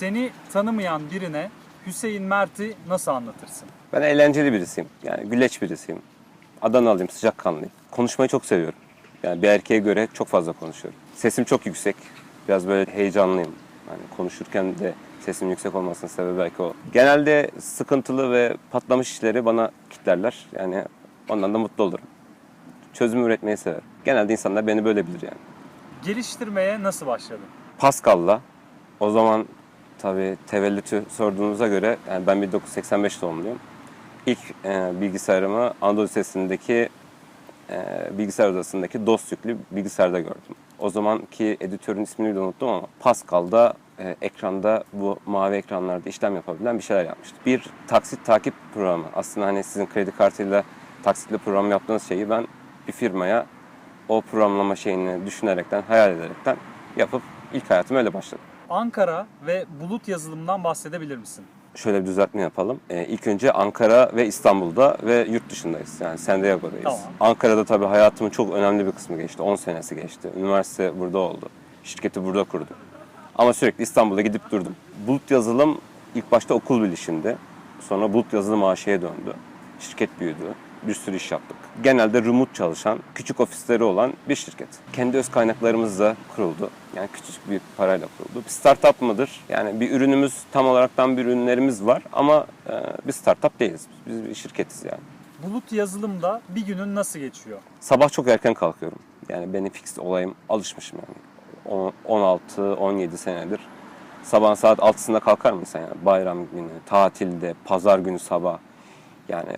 Seni tanımayan birine Hüseyin Mert'i nasıl anlatırsın? Ben eğlenceli birisiyim. Yani güleç birisiyim. Adanalıyım, sıcakkanlıyım. Konuşmayı çok seviyorum. Yani bir erkeğe göre çok fazla konuşuyorum. Sesim çok yüksek. Biraz böyle heyecanlıyım. Yani konuşurken de sesim yüksek olmasının sebebi belki o. Genelde sıkıntılı ve patlamış işleri bana kitlerler. Yani ondan da mutlu olurum. Çözüm üretmeyi severim. Genelde insanlar beni böyle bilir yani. Geliştirmeye nasıl başladın? Pascal'la o zaman tabii tevellütü sorduğunuza göre yani ben 1985 doğumluyum. İlk e, bilgisayarımı Anadolu Lisesi'ndeki e, bilgisayar odasındaki DOS yüklü bilgisayarda gördüm. O zamanki editörün ismini de unuttum ama Pascal'da e, ekranda bu mavi ekranlarda işlem yapabilen bir şeyler yapmıştı. Bir taksit takip programı. Aslında hani sizin kredi kartıyla taksitli program yaptığınız şeyi ben bir firmaya o programlama şeyini düşünerekten, hayal ederekten yapıp ilk hayatım öyle başladı. Ankara ve bulut yazılımdan bahsedebilir misin? Şöyle bir düzeltme yapalım. Ee, ilk önce Ankara ve İstanbul'da ve yurt dışındayız. Yani San Diego'dayız. Tamam. Ankara'da tabii hayatımın çok önemli bir kısmı geçti. 10 senesi geçti. Üniversite burada oldu. Şirketi burada kurdum. Ama sürekli İstanbul'a gidip durdum. Bulut yazılım ilk başta okul bilişimdi. Sonra bulut yazılım AŞ'ye döndü. Şirket büyüdü. Bir sürü iş yaptık. Genelde remote çalışan, küçük ofisleri olan bir şirket. Kendi öz kaynaklarımızla kuruldu. Yani küçük bir parayla kuruldu. Bir startup mıdır? Yani bir ürünümüz, tam olaraktan bir ürünlerimiz var ama e, bir startup değiliz. Biz bir şirketiz yani. Bulut yazılımda bir günün nasıl geçiyor? Sabah çok erken kalkıyorum. Yani benim fix olayım alışmışım yani. 16-17 senedir. Sabah saat 6'sında kalkar mısın yani? Bayram günü, tatilde, pazar günü sabah. Yani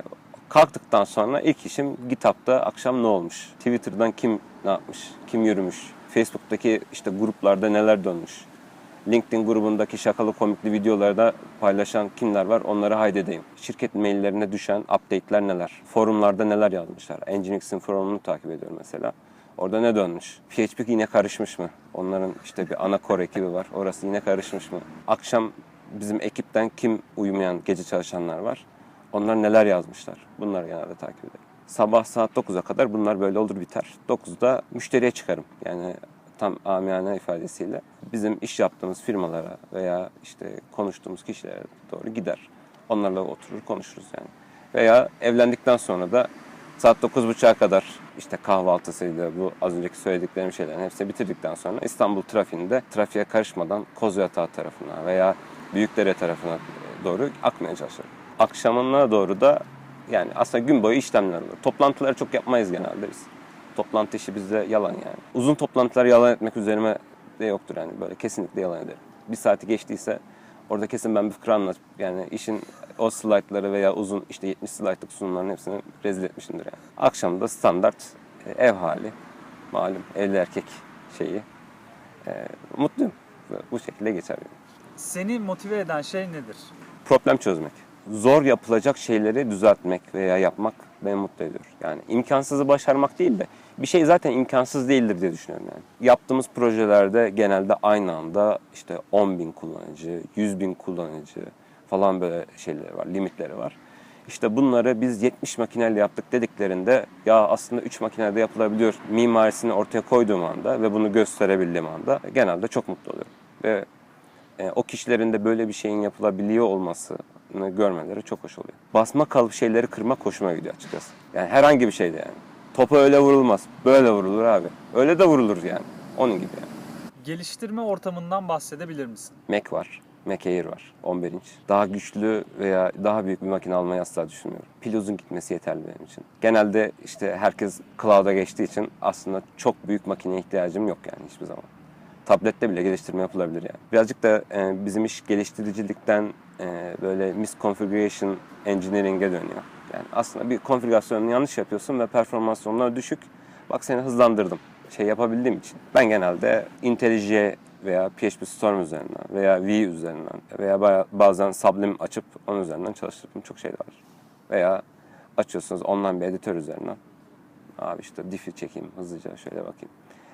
kalktıktan sonra ilk işim GitHub'da akşam ne olmuş? Twitter'dan kim ne yapmış? Kim yürümüş? Facebook'taki işte gruplarda neler dönmüş? LinkedIn grubundaki şakalı komikli videolarda paylaşan kimler var onları haydedeyim. Şirket maillerine düşen update'ler neler? Forumlarda neler yazmışlar? Nginx'in forumunu takip ediyorum mesela. Orada ne dönmüş? PHP yine karışmış mı? Onların işte bir ana core ekibi var. Orası yine karışmış mı? Akşam bizim ekipten kim uyumayan gece çalışanlar var? Onlar neler yazmışlar? Bunları genelde takip ederim. Sabah saat 9'a kadar bunlar böyle olur biter. 9'da müşteriye çıkarım. Yani tam amiyane ifadesiyle bizim iş yaptığımız firmalara veya işte konuştuğumuz kişilere doğru gider. Onlarla oturur konuşuruz yani. Veya evlendikten sonra da saat 9.30'a kadar işte kahvaltısıydı bu az önceki söylediklerim şeylerin hepsini bitirdikten sonra İstanbul trafiğinde trafiğe karışmadan Kozyatağı tarafına veya Büyükdere tarafına doğru akmaya çalışırım. Akşamına doğru da yani aslında gün boyu işlemler olur. Toplantıları çok yapmayız genelde biz. Toplantı işi bizde yalan yani. Uzun toplantılar yalan etmek üzerime de yoktur yani böyle kesinlikle yalan ederim. Bir saati geçtiyse orada kesin ben bir fıkra anlat yani işin o slaytları veya uzun işte 70 slaytlık sunumların hepsini rezil etmişimdir yani. Akşam da standart e, ev hali malum evli erkek şeyi. E, mutluyum. Bu şekilde geçer benim. Seni motive eden şey nedir? problem çözmek. Zor yapılacak şeyleri düzeltmek veya yapmak beni mutlu ediyor. Yani imkansızı başarmak değil de bir şey zaten imkansız değildir diye düşünüyorum yani. Yaptığımız projelerde genelde aynı anda işte 10 bin kullanıcı, 100 bin kullanıcı falan böyle şeyleri var, limitleri var. İşte bunları biz 70 makineyle yaptık dediklerinde ya aslında 3 makinede yapılabiliyor mimarisini ortaya koyduğum anda ve bunu gösterebildiğim anda genelde çok mutlu oluyorum. Ve o kişilerin de böyle bir şeyin yapılabiliyor olmasını görmeleri çok hoş oluyor. Basma kalıp şeyleri kırmak hoşuma gidiyor açıkçası. Yani herhangi bir şeyde yani. Topa öyle vurulmaz. Böyle vurulur abi. Öyle de vurulur yani. Onun gibi yani. Geliştirme ortamından bahsedebilir misin? Mac var. Mac Air var. 11 inç. Daha güçlü veya daha büyük bir makine almayı asla düşünmüyorum. Pil uzun gitmesi yeterli benim için. Genelde işte herkes cloud'a geçtiği için aslında çok büyük makineye ihtiyacım yok yani hiçbir zaman. Tablette bile geliştirme yapılabilir yani. Birazcık da e, bizim iş geliştiricilikten e, böyle misconfiguration engineering'e dönüyor. Yani aslında bir konfigürasyonunu yanlış yapıyorsun ve performans onlar düşük. Bak seni hızlandırdım. Şey yapabildiğim için. Ben genelde IntelliJ veya PHP Storm üzerinden veya V üzerinden veya bazen Sublime açıp onun üzerinden çalıştırdığım çok şey var. Veya açıyorsunuz online bir editör üzerinden. Abi işte diff'i çekeyim hızlıca şöyle bakayım.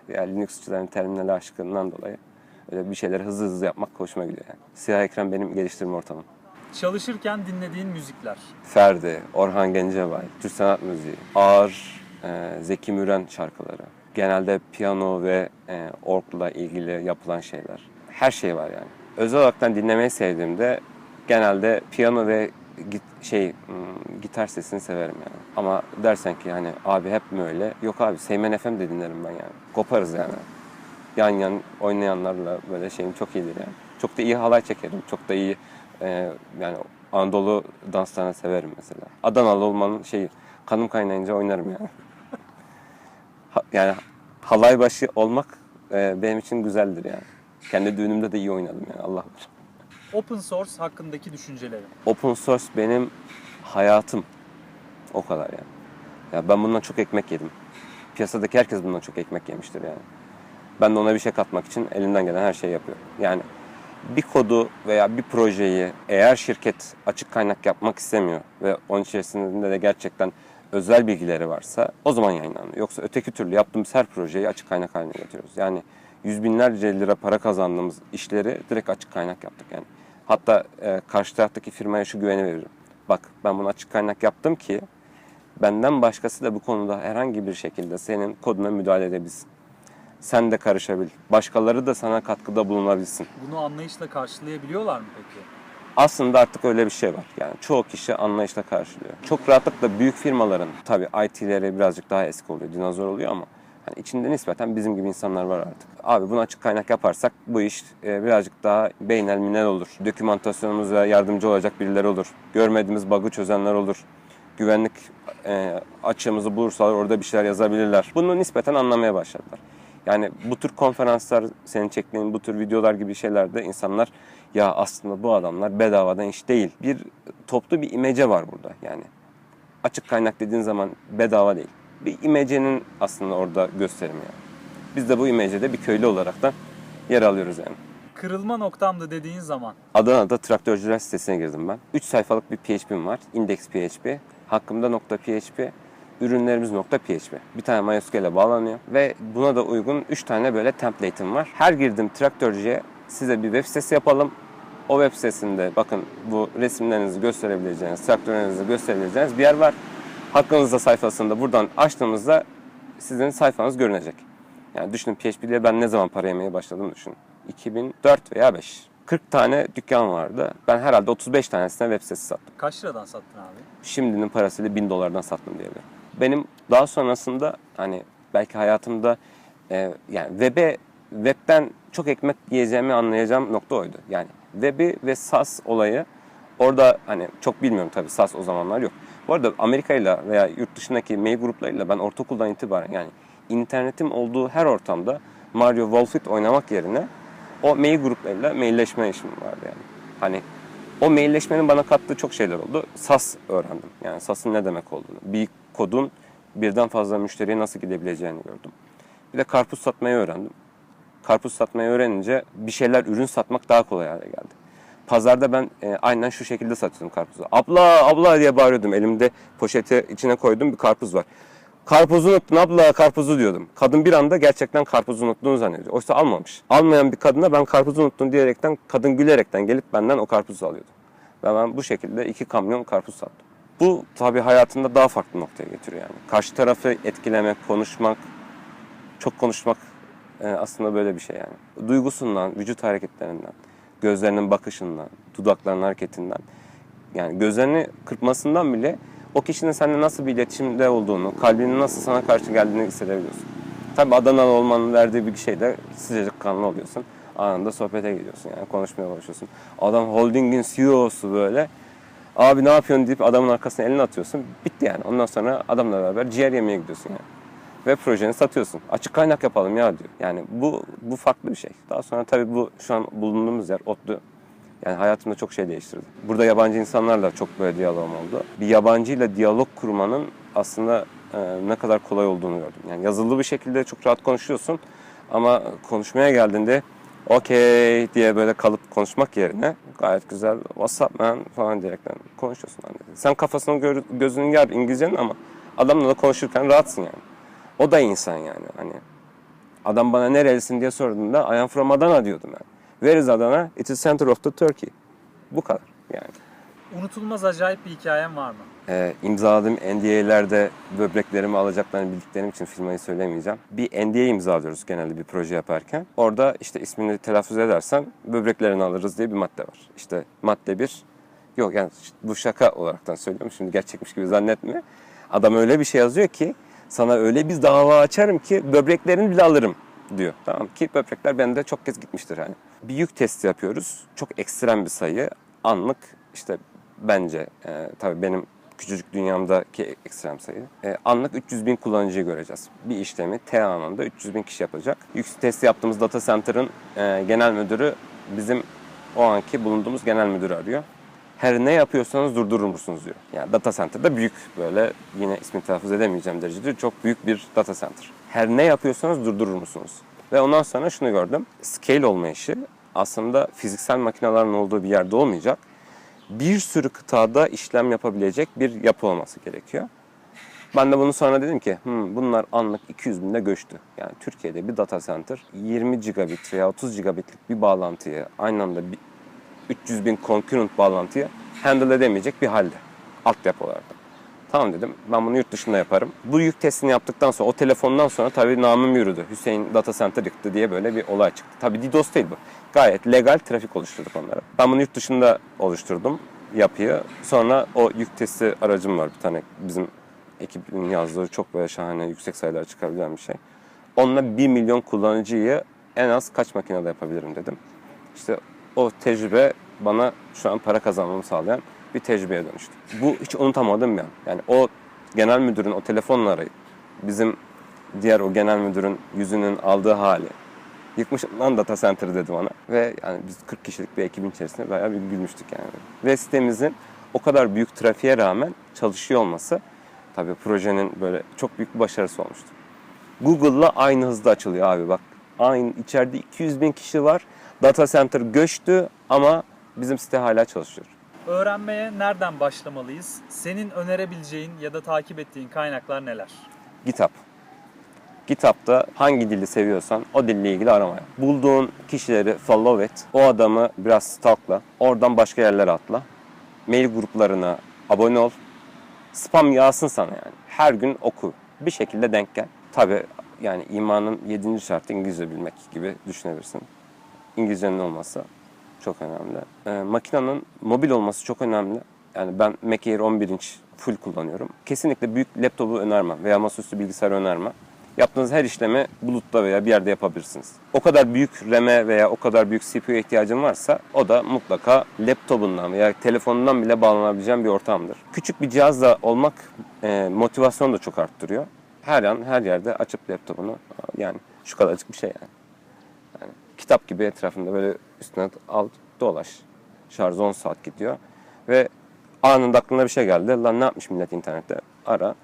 Veya Linux'çıların terminal aşkından dolayı öyle bir şeyleri hızlı hızlı yapmak hoşuma gidiyor yani. Siyah ekran benim geliştirme ortamım. Çalışırken dinlediğin müzikler. Ferdi, Orhan Gencebay, Türk sanat müziği, ağır e, Zeki Müren şarkıları. Genelde piyano ve e, orgla ilgili yapılan şeyler. Her şey var yani. özel olarak dinlemeyi sevdiğimde genelde piyano ve git, şey hmm, gitar sesini severim yani. Ama dersen ki hani abi hep mi öyle? Yok abi Seymen FM de dinlerim ben yani. Koparız yani. Yan yan oynayanlarla böyle şeyim çok iyidir yani. Çok da iyi halay çekerim. Çok da iyi e, yani Anadolu danslarını severim mesela. Adanalı olmanın şeyi kanım kaynayınca oynarım yani. Yani halay başı olmak e, benim için güzeldir yani. Kendi düğünümde de iyi oynadım yani Allah bilir. Open source hakkındaki düşüncelerim. Open source benim hayatım. O kadar yani. Ya ben bundan çok ekmek yedim. Piyasadaki herkes bundan çok ekmek yemiştir yani. Ben de ona bir şey katmak için elimden gelen her şeyi yapıyorum. Yani bir kodu veya bir projeyi eğer şirket açık kaynak yapmak istemiyor ve onun içerisinde de gerçekten özel bilgileri varsa o zaman yayınlanıyor. Yoksa öteki türlü yaptığımız her projeyi açık kaynak haline getiriyoruz. Yani yüz binlerce lira para kazandığımız işleri direkt açık kaynak yaptık yani. Hatta e, karşı taraftaki firmaya şu güveni veririm. Bak ben bunu açık kaynak yaptım ki benden başkası da bu konuda herhangi bir şekilde senin koduna müdahale edebilsin. Sen de karışabil. Başkaları da sana katkıda bulunabilsin. Bunu anlayışla karşılayabiliyorlar mı peki? Aslında artık öyle bir şey var. Yani çoğu kişi anlayışla karşılıyor. Çok rahatlıkla büyük firmaların tabii IT'leri birazcık daha eski oluyor, dinozor oluyor ama hani içinde nispeten bizim gibi insanlar var artık. Abi bunu açık kaynak yaparsak bu iş e, birazcık daha beynel minel olur. Dokümantasyonumuza yardımcı olacak birileri olur. Görmediğimiz bug'ı çözenler olur. Güvenlik e, açığımızı bulursalar orada bir şeyler yazabilirler. Bunu nispeten anlamaya başladılar. Yani bu tür konferanslar, senin çektiğin bu tür videolar gibi şeylerde insanlar ya aslında bu adamlar bedavadan iş değil. Bir toplu bir imece var burada yani. Açık kaynak dediğin zaman bedava değil. Bir imecenin aslında orada gösterimi yani. Biz de bu imecede bir köylü olaraktan yer alıyoruz yani. Kırılma noktamdı dediğin zaman Adana'da traktörcüler sitesine girdim ben. 3 sayfalık bir PHP'm var. Index PHP. Hakkımda nokta .php. Ürünlerimiz nokta .php. Bir tane MySQL'e bağlanıyor. Ve buna da uygun 3 tane böyle template'im var. Her girdiğim traktörcüye size bir web sitesi yapalım. O web sitesinde bakın bu resimlerinizi gösterebileceğiniz, traktörlerinizi gösterebileceğiniz bir yer var. Hakkınızda sayfasında buradan açtığımızda sizin sayfanız görünecek. Yani düşünün PHP ile ben ne zaman para yemeye başladım düşünün. 2004 veya 5. 40 tane dükkan vardı. Ben herhalde 35 tanesine web sitesi sattım. kaç liradan sattın abi? Şimdinin parasıyla 1000 dolardan sattım diyebilirim. Benim daha sonrasında hani belki hayatımda e, yani web'e web'den çok ekmek yiyeceğimi anlayacağım nokta oydu. Yani web'i ve SaaS olayı orada hani çok bilmiyorum tabii SaaS o zamanlar yok. Bu arada Amerika ile veya yurt dışındaki mail gruplarıyla ben ortaokuldan itibaren yani internetim olduğu her ortamda Mario Wolfit oynamak yerine o mail gruplarıyla mailleşme işim vardı yani. Hani o mailleşmenin bana kattığı çok şeyler oldu. SAS öğrendim. Yani SAS'ın ne demek olduğunu. Bir kodun birden fazla müşteriye nasıl gidebileceğini gördüm. Bir de karpuz satmayı öğrendim. Karpuz satmayı öğrenince bir şeyler ürün satmak daha kolay hale geldi. Pazarda ben e, aynen şu şekilde satıyordum karpuzu. Abla abla diye bağırıyordum. Elimde poşete içine koyduğum bir karpuz var. Karpuzu unuttun abla karpuzu diyordum. Kadın bir anda gerçekten karpuzu unuttuğunu zannediyor. Oysa almamış. Almayan bir kadına ben karpuzu unuttun diyerekten kadın gülerekten gelip benden o karpuzu alıyordu. Ve ben bu şekilde iki kamyon karpuz sattım. Bu tabii hayatında daha farklı noktaya getiriyor yani. Karşı tarafı etkilemek, konuşmak, çok konuşmak e, aslında böyle bir şey yani. Duygusundan, vücut hareketlerinden, gözlerinin bakışından, dudaklarının hareketinden, yani gözlerini kırpmasından bile o kişinin seninle nasıl bir iletişimde olduğunu, kalbinin nasıl sana karşı geldiğini hissedebiliyorsun. Tabii Adanalı olmanın verdiği bir şey de sıcacık kanlı oluyorsun. Anında sohbete gidiyorsun yani konuşmaya başlıyorsun. Adam holdingin CEO'su böyle. Abi ne yapıyorsun deyip adamın arkasına elini atıyorsun. Bitti yani. Ondan sonra adamla beraber ciğer yemeye gidiyorsun yani. Ve projeni satıyorsun. Açık kaynak yapalım ya diyor. Yani bu bu farklı bir şey. Daha sonra tabii bu şu an bulunduğumuz yer ODTÜ. Yani hayatımda çok şey değiştirdi. Burada yabancı insanlarla çok böyle diyalogum oldu. Bir yabancıyla diyalog kurmanın aslında e, ne kadar kolay olduğunu gördüm. Yani yazılı bir şekilde çok rahat konuşuyorsun ama konuşmaya geldiğinde okey diye böyle kalıp konuşmak yerine gayet güzel what's up man falan diyerekten konuşuyorsun. Hani sen kafasını gör, gözünün yer İngilizcenin ama adamla da konuşurken rahatsın yani. O da insan yani hani. Adam bana nerelisin diye sorduğunda I am from Adana diyordum yani. Where is Adana? It is center of the Turkey. Bu kadar yani. Unutulmaz acayip bir hikayen var mı? Ee, imzaladığım NDA'lerde böbreklerimi alacaklarını bildiklerim için firmayı söylemeyeceğim. Bir NDA imzalıyoruz genelde bir proje yaparken. Orada işte ismini telaffuz edersen böbreklerini alırız diye bir madde var. İşte madde bir. Yok yani bu şaka olaraktan söylüyorum. Şimdi gerçekmiş gibi zannetme. Adam öyle bir şey yazıyor ki sana öyle bir dava açarım ki böbreklerini bile alırım diyor. Tamam ki böbrekler bende çok kez gitmiştir yani. Bir yük testi yapıyoruz. Çok ekstrem bir sayı. Anlık işte bence e, tabii benim küçücük dünyamdaki ekstrem sayı. E, anlık 300 bin kullanıcıyı göreceğiz. Bir işlemi T anında 300 bin kişi yapacak. Yük testi yaptığımız data center'ın e, genel müdürü bizim o anki bulunduğumuz genel müdürü arıyor. Her ne yapıyorsanız durdurur musunuz diyor. Yani data center'da büyük böyle yine ismini telaffuz edemeyeceğim derecede çok büyük bir data center. Her ne yapıyorsanız durdurur musunuz? Ve ondan sonra şunu gördüm. Scale olmayışı aslında fiziksel makinelerin olduğu bir yerde olmayacak. Bir sürü kıtada işlem yapabilecek bir yapı olması gerekiyor. Ben de bunu sonra dedim ki "Hmm, bunlar anlık 200 binde göçtü. Yani Türkiye'de bir data center 20 gigabit veya 30 gigabitlik bir bağlantıyı aynı anda 300 bin concurrent bağlantıyı handle edemeyecek bir halde altyapı olarak. Tamam dedim ben bunu yurt dışında yaparım. Bu yük testini yaptıktan sonra o telefondan sonra tabii namım yürüdü. Hüseyin Data Center yıktı diye böyle bir olay çıktı. Tabii DDoS değil bu. Gayet legal trafik oluşturduk onlara. Ben bunu yurt dışında oluşturdum yapıyı. Sonra o yük testi aracım var bir tane bizim ekibin yazdığı çok böyle şahane yüksek sayılar çıkabilen bir şey. Onunla 1 milyon kullanıcıyı en az kaç makinede yapabilirim dedim. İşte o tecrübe bana şu an para kazanmamı sağlayan bir tecrübeye dönüştü. Bu hiç unutamadığım bir an. Yani o genel müdürün o telefonla arayıp bizim diğer o genel müdürün yüzünün aldığı hali. Yıkmışım lan data center dedi bana. Ve yani biz 40 kişilik bir ekibin içerisinde bayağı bir gülmüştük yani. Ve sitemizin o kadar büyük trafiğe rağmen çalışıyor olması tabii projenin böyle çok büyük bir başarısı olmuştu. Google'la aynı hızda açılıyor abi bak. Aynı içeride 200 bin kişi var. Data center göçtü ama bizim site hala çalışıyor. Öğrenmeye nereden başlamalıyız? Senin önerebileceğin ya da takip ettiğin kaynaklar neler? GitHub. GitHub'da hangi dili seviyorsan o dille ilgili aramaya. Bulduğun kişileri follow et. O adamı biraz stalkla. Oradan başka yerlere atla. Mail gruplarına abone ol. Spam yağsın sana yani. Her gün oku. Bir şekilde denk gel. Tabi yani imanın yedinci şartı İngilizce bilmek gibi düşünebilirsin. İngilizcenin olması çok önemli. Ee, makinenin mobil olması çok önemli. Yani ben Mac Air 11 inç full kullanıyorum. Kesinlikle büyük laptopu önermem veya masaüstü bilgisayar önermem. Yaptığınız her işlemi bulutta veya bir yerde yapabilirsiniz. O kadar büyük RAM'e veya o kadar büyük CPU'ya ihtiyacın varsa o da mutlaka laptopundan veya telefonundan bile bağlanabileceğin bir ortamdır. Küçük bir cihazla olmak e, motivasyonu da çok arttırıyor. Her an her yerde açıp laptopunu yani şu kadarcık bir şey yani. Kitap gibi etrafında böyle üstüne al dolaş. Şarj 10 saat gidiyor. Ve anında aklına bir şey geldi. Lan ne yapmış millet internette? Ara.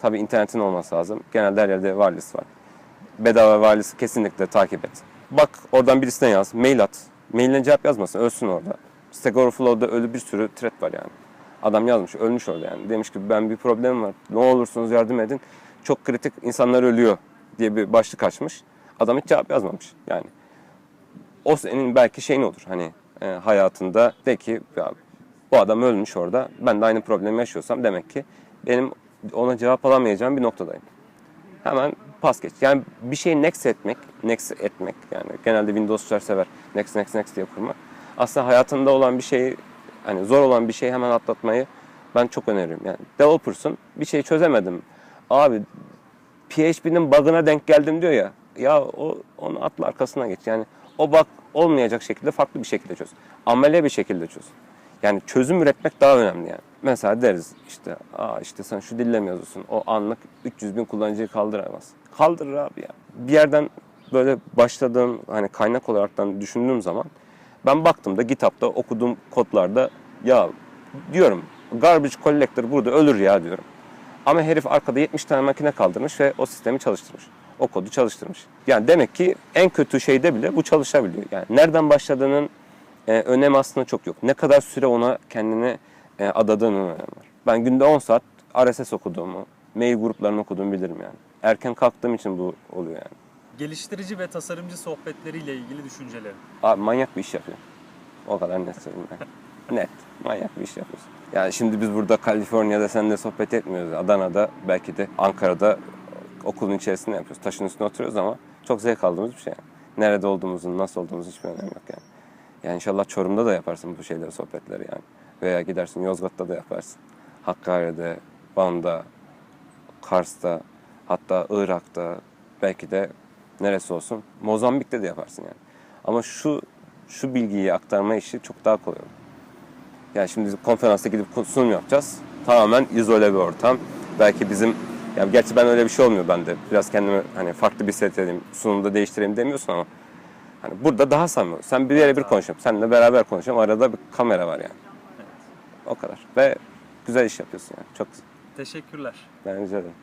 Tabi internetin olması lazım. Genelde her yerde wireless var. Bedava wireless kesinlikle takip et. Bak oradan birisine yaz. Mail at. Mailine cevap yazmasın. Ölsün orada. Stack Overflow'da ölü bir sürü thread var yani. Adam yazmış. Ölmüş orada yani. Demiş ki ben bir problemim var. Ne olursunuz yardım edin. Çok kritik insanlar ölüyor diye bir başlık açmış. Adam hiç cevap yazmamış. Yani o senin belki şeyin olur hani e, hayatında de ki ya, bu adam ölmüş orada ben de aynı problemi yaşıyorsam demek ki benim ona cevap alamayacağım bir noktadayım. Hemen pas geç. Yani bir şeyi next etmek, next etmek yani genelde Windows'lar sever next next next diye kurmak. Aslında hayatında olan bir şeyi hani zor olan bir şeyi hemen atlatmayı ben çok öneriyorum. Yani developer'sın bir şeyi çözemedim. Abi PHP'nin bug'ına denk geldim diyor ya. Ya o onu atla arkasına geç. Yani o bug olmayacak şekilde farklı bir şekilde çöz. Amele bir şekilde çöz. Yani çözüm üretmek daha önemli yani. Mesela deriz işte aa işte sen şu dille mi yazıyorsun? O anlık 300 bin kullanıcıyı kaldıramaz. Kaldırır abi ya. Bir yerden böyle başladığım hani kaynak olaraktan düşündüğüm zaman ben baktım da GitHub'da okuduğum kodlarda ya diyorum garbage collector burada ölür ya diyorum. Ama herif arkada 70 tane makine kaldırmış ve o sistemi çalıştırmış. O kodu çalıştırmış. Yani demek ki en kötü şeyde bile bu çalışabiliyor. Yani nereden başladığının e, önemi aslında çok yok. Ne kadar süre ona kendini e, adadığının önemi var. Ben günde 10 saat RSS okuduğumu, mail gruplarını okuduğumu bilirim yani. Erken kalktığım için bu oluyor yani. Geliştirici ve tasarımcı sohbetleriyle ilgili düşüncelerin. Abi manyak bir iş yapıyor. O kadar net söyleyeyim ben. Net. Manyak bir iş yapıyoruz. Yani şimdi biz burada Kaliforniya'da seninle sohbet etmiyoruz. Adana'da belki de Ankara'da okulun içerisinde yapıyoruz. Taşın üstüne oturuyoruz ama çok zevk aldığımız bir şey. Nerede olduğumuzun, nasıl olduğumuzun hiçbir önemi yok yani. Yani inşallah Çorum'da da yaparsın bu şeyleri, sohbetleri yani. Veya gidersin Yozgat'ta da yaparsın. Hakkari'de, Van'da, Kars'ta, hatta Irak'ta, belki de neresi olsun, Mozambik'te de yaparsın yani. Ama şu şu bilgiyi aktarma işi çok daha kolay olur. Yani şimdi konferansta gidip sunum yapacağız. Tamamen izole bir ortam. Belki bizim yani gerçi ben öyle bir şey olmuyor bende. Biraz kendimi hani farklı bir set edeyim, sunumda değiştireyim demiyorsun ama hani burada daha samimi. Sen bir yere bir konuşuyorum. Seninle beraber konuşuyorum. Arada bir kamera var yani. O kadar. Ve güzel iş yapıyorsun yani. Çok güzel. Teşekkürler. Ben rica ederim.